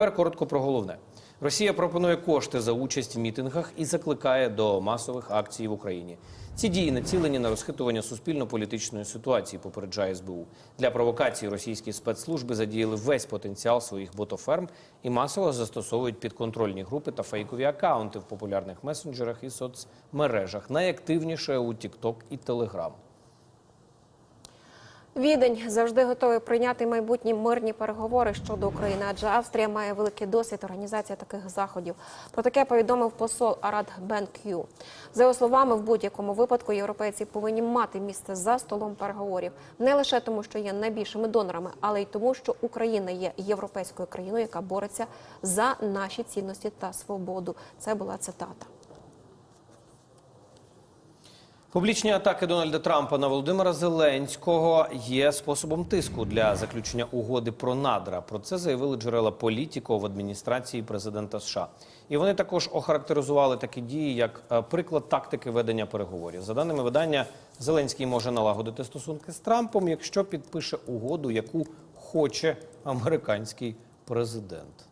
Тепер коротко про головне. Росія пропонує кошти за участь в мітингах і закликає до масових акцій в Україні. Ці дії націлені на розхитування суспільно-політичної ситуації, попереджає СБУ. Для провокації російські спецслужби задіяли весь потенціал своїх ботоферм і масово застосовують підконтрольні групи та фейкові акаунти в популярних месенджерах і соцмережах. Найактивніше у TikTok і Telegram. Відень завжди готовий прийняти майбутні мирні переговори щодо України, адже Австрія має великий досвід організації таких заходів. Про таке повідомив посол Арад Бен К'ю. За його словами, в будь-якому випадку європейці повинні мати місце за столом переговорів не лише тому, що є найбільшими донорами, але й тому, що Україна є європейською країною, яка бореться за наші цінності та свободу. Це була цитата. Публічні атаки Дональда Трампа на Володимира Зеленського є способом тиску для заключення угоди про надра. Про це заявили джерела політико в адміністрації президента США. І вони також охарактеризували такі дії як е, приклад тактики ведення переговорів. За даними видання, Зеленський може налагодити стосунки з Трампом, якщо підпише угоду, яку хоче американський президент.